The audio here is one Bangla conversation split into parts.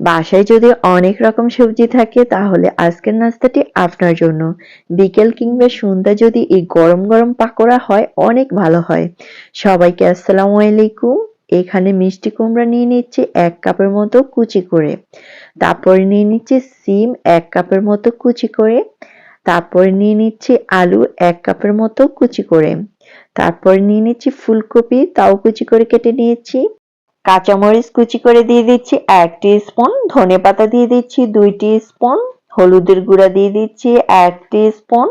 বাসায় যদি অনেক রকম সবজি থাকে, তাহলে আজকের নাস্তাটি আপনার জন্য। বিকেল কিংবা সন্ধ্যা যদি এই গরম গরম পাকোড়া হয়, অনেক ভালো হয়। সবাইকে আসসালামু আলাইকুম। এখানে মিষ্টি কুমড়া নিয়ে নিচ্ছি এক কাপের মতো কুচি করে। তারপরে নিয়ে নিচ্ছি সিম এক কাপের মতো কুচি করে। তারপরে নিয়ে নিচ্ছি আলু এক কাপের মতো কুচি করে। তারপর নিয়ে নিচ্ছি ফুলকপি, তাও কুচি করে কেটে নিয়েছি। কাঁচামরিচ কুচি করে দিয়ে দিচ্ছি, এক স্পুন ধনে পাতা দিয়ে দিচ্ছি, দুই স্পুন হলুদের গুঁড়া দিয়ে দিচ্ছি, এক স্পুন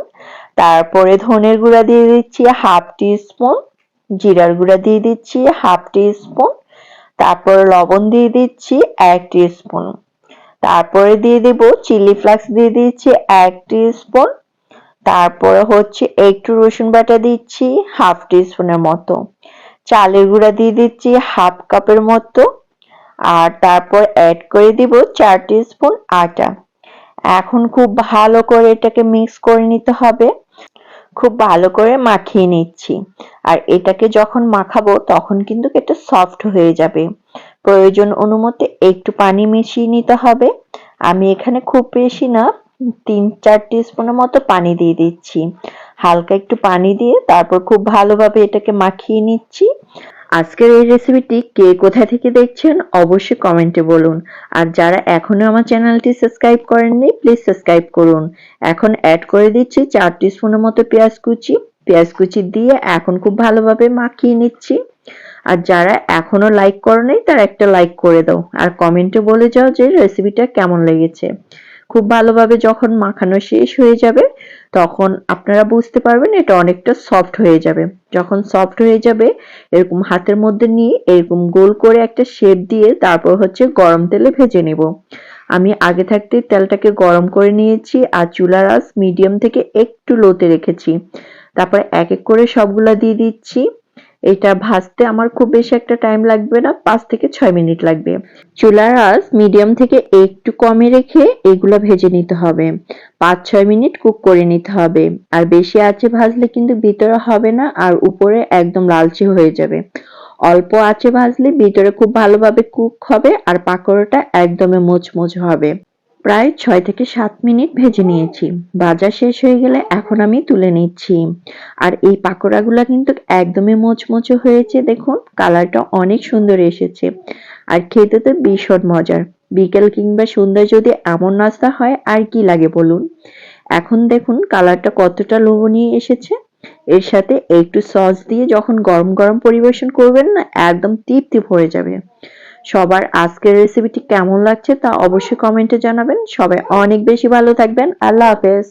তারপরে ধনের গুঁড়া দিয়ে দিচ্ছি, হাফ স্পুন জিরার গুঁড়া দিয়ে দিচ্ছি, হাফ স্পুন তারপর লবণ দিয়ে দিচ্ছি, এক স্পুন তারপরে দিয়ে দেব চিলি ফ্লেক্স দিয়ে দিচ্ছি, এক স্পুন তারপরে হচ্ছে একটু রসুন বাটা দিচ্ছি, হাফ টি স্পুনের মতো। চালের গুঁড়া দিয়ে দিচ্ছি হাফ কাপের মতো। আর তারপর অ্যাড করে দিব চার স্পুন আটা। এখন খুব ভালো করে এটাকে মিক্স করে নিতে হবে। খুব ভালো করে মাখিয়ে নিচ্ছি। আর এটাকে যখন মাখাবো তখন কিন্তু এটা সফট হয়ে যাবে। প্রয়োজন অনুমতে একটু পানি মিশিয়ে নিতে হবে। আমি এখানে খুব বেশি না তিন চার স্পুনের মতো পানি দিয়ে দিচ্ছি। হালকা একটু পানি দিয়ে তারপর খুব ভালোভাবে এটাকে মাখিয়ে নিচ্ছি। আজকের এই রেসিপিটি কে কোথা থেকে দেখছেন অবশ্যই কমেন্টে বলুন। আর যারা এখনও আমার চ্যানেলটি সাবস্ক্রাইব করেননি প্লিজ সাবস্ক্রাইব করুন। এখন অ্যাড করে দিচ্ছি চার স্পুনের মতো পেঁয়াজ কুচি। পেঁয়াজ কুচি দিয়ে এখন খুব ভালোভাবে মাখিয়ে নিচ্ছি। আর যারা এখনও লাইক করো নাই তারা একটা লাইক করে দাও। আর কমেন্টে বলে যাও যে রেসিপিটা কেমন লেগেছে। খুব ভালোভাবে যখন মাখানো শেষ হয়ে যাবে, তখন আপনারা বুঝতে পারবেন এটা অনেকটা সফট হয়ে যাবে। যখন সফট হয়ে যাবে, এরকম হাতের মধ্যে নিয়ে এরকম গোল করে একটা শেপ দিয়ে তারপর হচ্ছে গরম তেলে ভেজে নেব। আমি আগে থাকতে তেলটাকে গরম করে নিয়েছি আর চুলার আঁচ মিডিয়াম থেকে একটু লোতে রেখেছি। তারপর এক এক করে সবগুলা দিয়ে দিচ্ছি। এটা ভাজতে আমার খুব বেশি একটা টাইম লাগবে না, পাঁচ থেকে ছয় মিনিট লাগবে। চুলার আঁচ মিডিয়াম থেকে একটু কমে রেখে এগুলো ভেজে নিতে হবে। পাঁচ, ছয় মিনিট কুক করে নিতে হবে। আর বেশি আঁচে ভাজলে কিন্তু ভিতরে হবে না আর উপরে একদম লালচে হয়ে যাবে। অল্প আঁচে ভাজলে ভিতরে খুব ভালোভাবে কুক হবে আর পাকোড়াটা একদমই মোচমোচ হবে। প্রায় ছয় থেকে সাত মিনিট ভেজে নিয়েছি। ভাজা শেষ হয়ে গেলে এখন আমি তুলে নিচ্ছি। আর এই পাকোড়াগুলো কিন্তু একদমই মোচমোচে হয়েছে, দেখুন। কালারটা অনেক সুন্দর এসেছে। আর খেতে তো ভীষণ মজার। বিকেল কিংবা সন্ধ্যায় যদি এমন নাস্তা হয়, আর কি লাগে বলুন? এখন দেখুন কালারটা কতটা লোভনীয় এসেছে। এর সাথে একটু সস দিয়ে যখন গরম গরম পরিবেশন করবেন না, একদম তৃপ্তি ভরে যাবে। সবার আজকের রেসিপিটি কেমন লাগছে তা অবশ্যই কমেন্টে জানাবেন। সবাই অনেক বেশি ভালো থাকবেন। আল্লাহ হাফেজ।